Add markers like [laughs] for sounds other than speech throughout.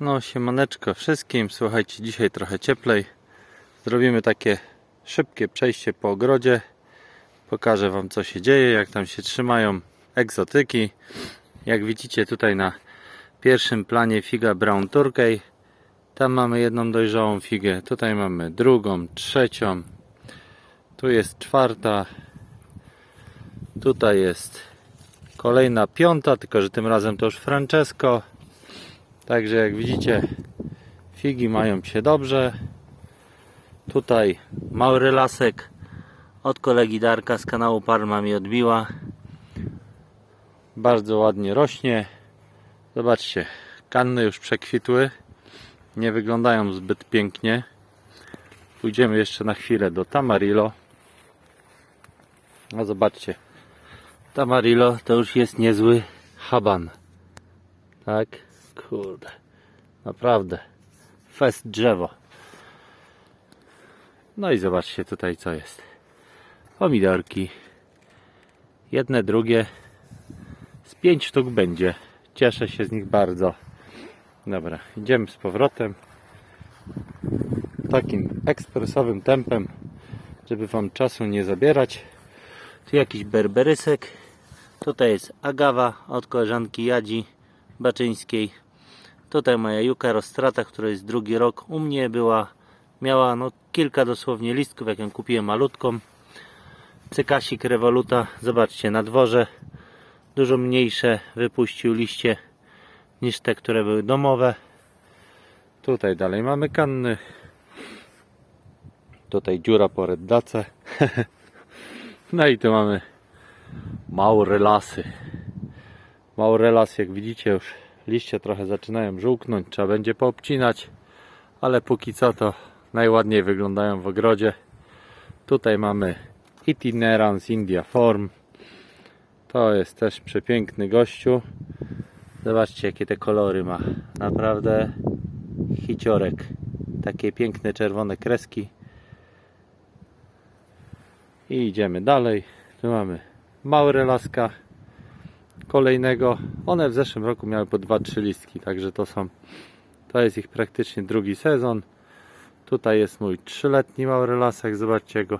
No, siemaneczko wszystkim. Słuchajcie, dzisiaj trochę cieplej. Zrobimy takie szybkie przejście po ogrodzie. Pokażę Wam, co się dzieje, jak tam się trzymają egzotyki. Jak widzicie tutaj na pierwszym planie figa Brown Turkey. Tam mamy jedną dojrzałą figę. Tutaj mamy drugą, trzecią. Tu jest czwarta. Tutaj jest kolejna piąta, tylko że tym razem to już Francesco. Także jak widzicie, figi mają się dobrze. Tutaj mały lasek od kolegi Darka z kanału Parma mi odbiła. Bardzo ładnie rośnie. Zobaczcie, kanny już przekwitły. Nie wyglądają zbyt pięknie. Pójdziemy jeszcze na chwilę do Tamarillo. A zobaczcie, Tamarillo to już jest niezły haban. Tak? Kurde. Naprawdę. Fest drzewo. No i zobaczcie tutaj co jest. Pomidorki. Jedne, drugie. Z pięć sztuk będzie. Cieszę się z nich bardzo. Dobra, idziemy z powrotem. Takim ekspresowym tempem, żeby wam czasu nie zabierać. Tu jakiś berberysek. Tutaj jest agawa od koleżanki Jadzi Baczyńskiej. Tutaj moja juka rozstrata, która jest drugi rok u mnie była. Miała no kilka dosłownie listków, jak ją kupiłem malutką. Cykasik rewoluta, zobaczcie na dworze. Dużo mniejsze wypuścił liście niż te, które były domowe. Tutaj dalej mamy kanny. Tutaj dziura po reddace. [laughs] no i tu mamy małe lasy. Maurelas, jak widzicie, już liście trochę zaczynają żółknąć, trzeba będzie poobcinać, ale póki co to najładniej wyglądają w ogrodzie. Tutaj mamy Itinerans India Form. To jest też przepiękny gościu. Zobaczcie, jakie te kolory ma. Naprawdę hiciorek. Takie piękne czerwone kreski. I idziemy dalej. Tu mamy Maurelaska kolejnego. One w zeszłym roku miały po 2-3 listki, także to są to jest ich praktycznie drugi sezon. Tutaj jest mój trzyletni mały lasek, zobaczcie go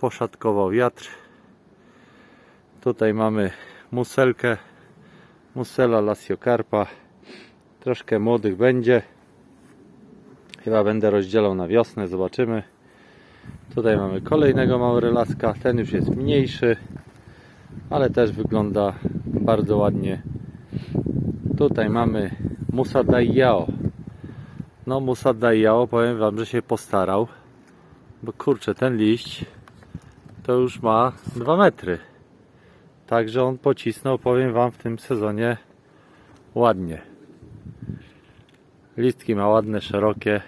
poszatkował wiatr. Tutaj mamy muselkę, musela lasiokarpa. Troszkę młodych będzie. Chyba będę rozdzielał na wiosnę, zobaczymy. Tutaj mamy kolejnego laska, ten już jest mniejszy ale też wygląda bardzo ładnie. Tutaj mamy Musa Daiao. No Musa Daiao powiem Wam, że się postarał, bo kurczę, ten liść to już ma 2 metry. Także on pocisnął, powiem Wam, w tym sezonie ładnie. Listki ma ładne, szerokie,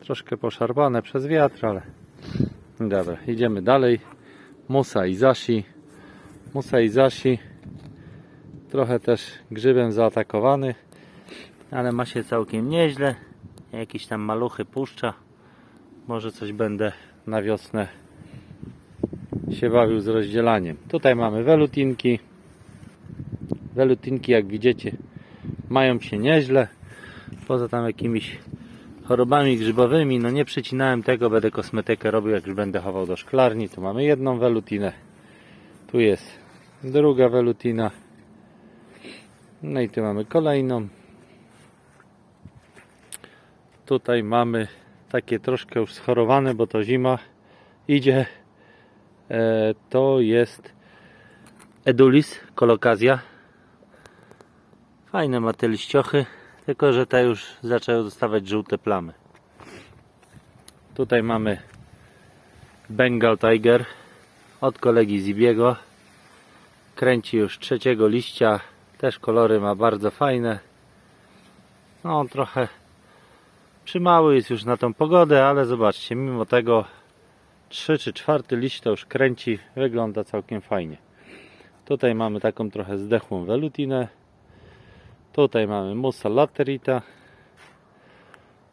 troszkę poszarpane przez wiatr, ale dobra, idziemy dalej. Musa Izashi. Musa Izashi trochę też grzybem zaatakowany, ale ma się całkiem nieźle. Jakieś tam maluchy puszcza. Może coś będę na wiosnę się bawił z rozdzielaniem. Tutaj mamy welutinki. Welutinki, jak widzicie, mają się nieźle. Poza tam jakimiś chorobami grzybowymi, no nie przycinałem tego, będę kosmetykę robił, jak już będę chował do szklarni. Tu mamy jedną welutinę. Tu jest druga welutina. No i tu mamy kolejną. Tutaj mamy takie troszkę już schorowane, bo to zima idzie. E, to jest Edulis kolokazja. Fajne ma te liściochy, tylko że te już zaczęły dostawać żółte plamy. Tutaj mamy Bengal Tiger od kolegi Zibiego. Kręci już trzeciego liścia. Też kolory ma bardzo fajne. No on trochę przymały jest już na tą pogodę, ale zobaczcie, mimo tego trzy czy czwarty liść to już kręci. Wygląda całkiem fajnie. Tutaj mamy taką trochę zdechłą velutinę. Tutaj mamy Musa laterita.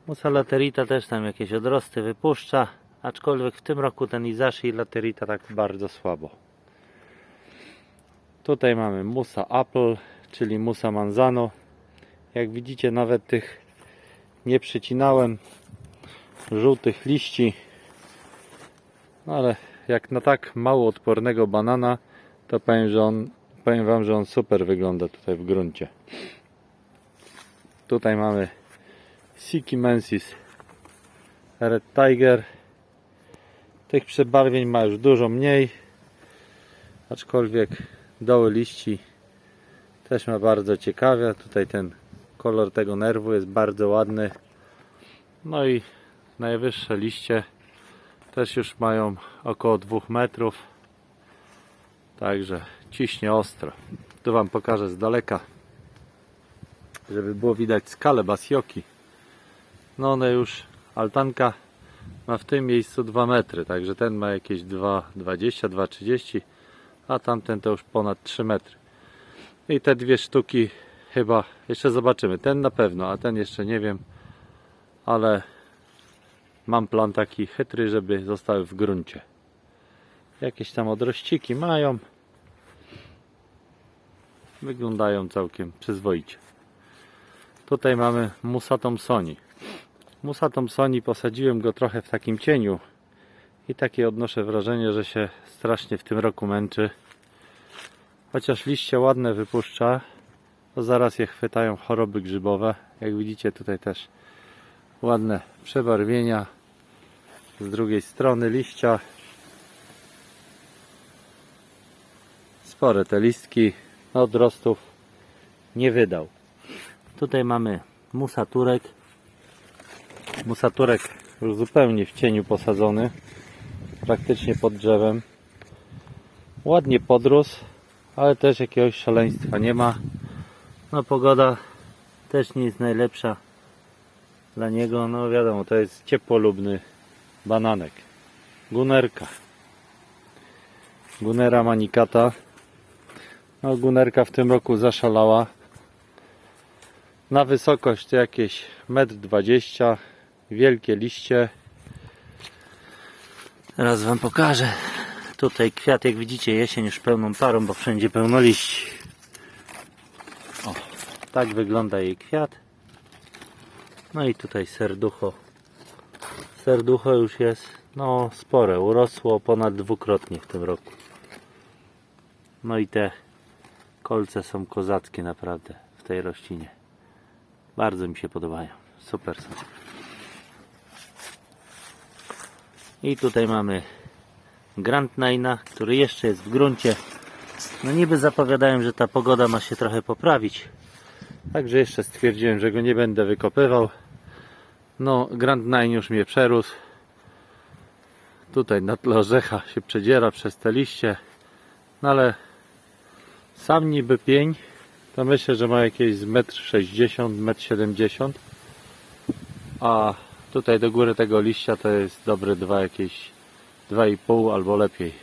Musa laterita też tam jakieś odrosty wypuszcza. Aczkolwiek w tym roku ten Izashi i laterita tak bardzo słabo. Tutaj mamy Musa Apple, czyli Musa Manzano. Jak widzicie nawet tych nie przycinałem żółtych liści. No ale jak na tak mało odpornego banana, to powiem, że on, powiem Wam, że on super wygląda tutaj w gruncie. Tutaj mamy Siki Mensis Red Tiger. Tych przebarwień ma już dużo mniej, aczkolwiek doły liści też ma bardzo ciekawie. Tutaj ten kolor tego nerwu jest bardzo ładny. No i najwyższe liście też już mają około 2 metrów. Także ciśnie ostro. Tu Wam pokażę z daleka, żeby było widać skalę basioki. No one już, altanka ma w tym miejscu 2 metry, także ten ma jakieś 2,20, 2,30, a tamten to już ponad 3 metry. I te dwie sztuki chyba, jeszcze zobaczymy, ten na pewno, a ten jeszcze nie wiem, ale mam plan taki chytry, żeby zostały w gruncie. Jakieś tam odrościki mają. Wyglądają całkiem przyzwoicie. Tutaj mamy Musa Thompsoni. Musa Thompsoni posadziłem go trochę w takim cieniu i takie odnoszę wrażenie, że się strasznie w tym roku męczy. Chociaż liście ładne wypuszcza, to zaraz je chwytają choroby grzybowe. Jak widzicie tutaj też ładne przebarwienia z drugiej strony liścia. Spore te listki odrostów nie wydał. Tutaj mamy musaturek. Musaturek już zupełnie w cieniu posadzony, praktycznie pod drzewem. Ładnie podrósł, ale też jakiegoś szaleństwa nie ma. No pogoda też nie jest najlepsza dla niego. No wiadomo, to jest ciepłolubny bananek. Gunerka. Gunera manikata. No gunerka w tym roku zaszalała. Na wysokość to jakieś 1,20 m. Wielkie liście. Teraz Wam pokażę. Tutaj kwiat, jak widzicie, jesień już pełną parą, bo wszędzie pełno liści. O, tak wygląda jej kwiat. No i tutaj serducho. Serducho już jest, no spore, urosło ponad dwukrotnie w tym roku. No i te kolce są kozackie naprawdę w tej roślinie. Bardzo mi się podobają. Super są. I tutaj mamy Grand Nina, który jeszcze jest w gruncie. No niby zapowiadałem, że ta pogoda ma się trochę poprawić. Także jeszcze stwierdziłem, że go nie będę wykopywał. No Grand Nine już mnie przerósł. Tutaj na tle orzecha się przedziera przez te liście. No ale sam niby pień to myślę, że ma jakieś z 1,60 m, 1,70 m. A tutaj do góry tego liścia to jest dobre dwa jakieś 2,5 albo lepiej.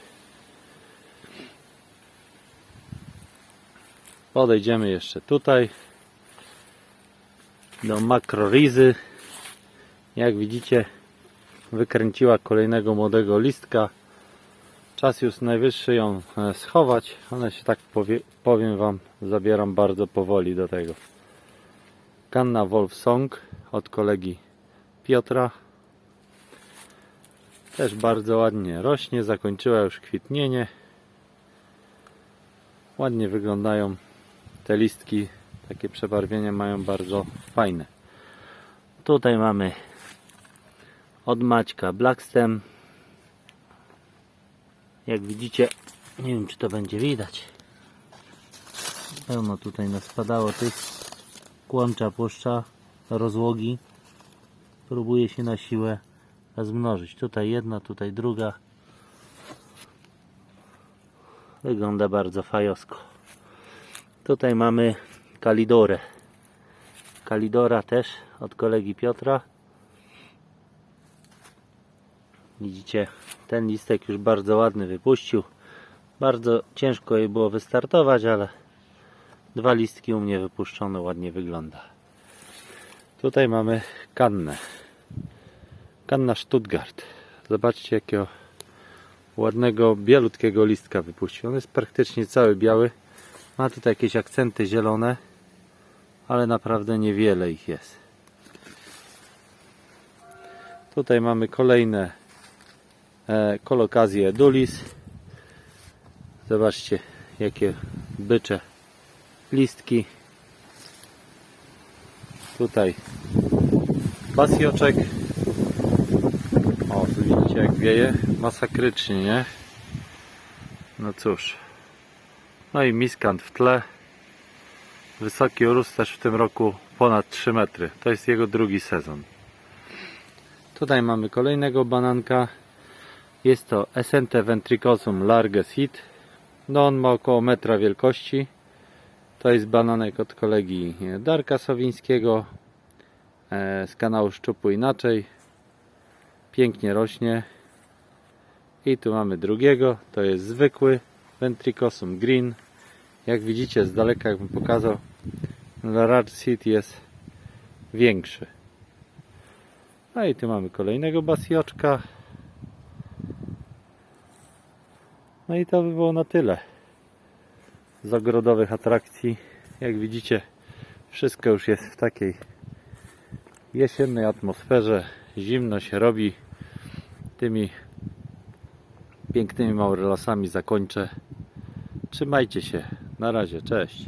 Podejdziemy jeszcze tutaj do makrorizy. Jak widzicie wykręciła kolejnego młodego listka. Czas już najwyższy ją e, schować, ale się tak powie, powiem Wam, zabieram bardzo powoli do tego. Kanna Wolf Song od kolegi Piotra. Też bardzo ładnie rośnie, zakończyła już kwitnienie. Ładnie wyglądają te listki, takie przebarwienia mają bardzo fajne. Tutaj mamy od Maćka Blackstem. Jak widzicie, nie wiem czy to będzie widać. Pełno tutaj nas spadało tych kłącza puszcza rozłogi. Próbuje się na siłę zmnożyć. Tutaj jedna, tutaj druga. Wygląda bardzo fajosko. Tutaj mamy kalidorę. Kalidora też od kolegi Piotra. Widzicie, ten listek już bardzo ładny wypuścił. Bardzo ciężko jej było wystartować, ale dwa listki u mnie wypuszczone, ładnie wygląda. Tutaj mamy kannę. Kanna Stuttgart. Zobaczcie jakiego ładnego, bielutkiego listka wypuścił. On jest praktycznie cały biały. Ma tutaj jakieś akcenty zielone, ale naprawdę niewiele ich jest. Tutaj mamy kolejne e, kolokazje. Zobaczcie, jakie bycze listki. Tutaj pasioczek. Jak wieje? Masakrycznie, nie? No cóż. No i miskant w tle. Wysoki urósł też w tym roku ponad 3 metry. To jest jego drugi sezon. Tutaj mamy kolejnego bananka. Jest to Esente ventricosum large seed. No on ma około metra wielkości. To jest bananek od kolegi Darka Sowińskiego e, z kanału Szczupu Inaczej. Pięknie rośnie. I tu mamy drugiego. To jest zwykły ventricosum green. Jak widzicie z daleka, jakbym pokazał, large seed jest większy. No i tu mamy kolejnego basioczka. No i to by było na tyle z ogrodowych atrakcji. Jak widzicie, wszystko już jest w takiej jesiennej atmosferze. Zimno się robi. Tymi pięknymi maurelasami zakończę. Trzymajcie się. Na razie. Cześć.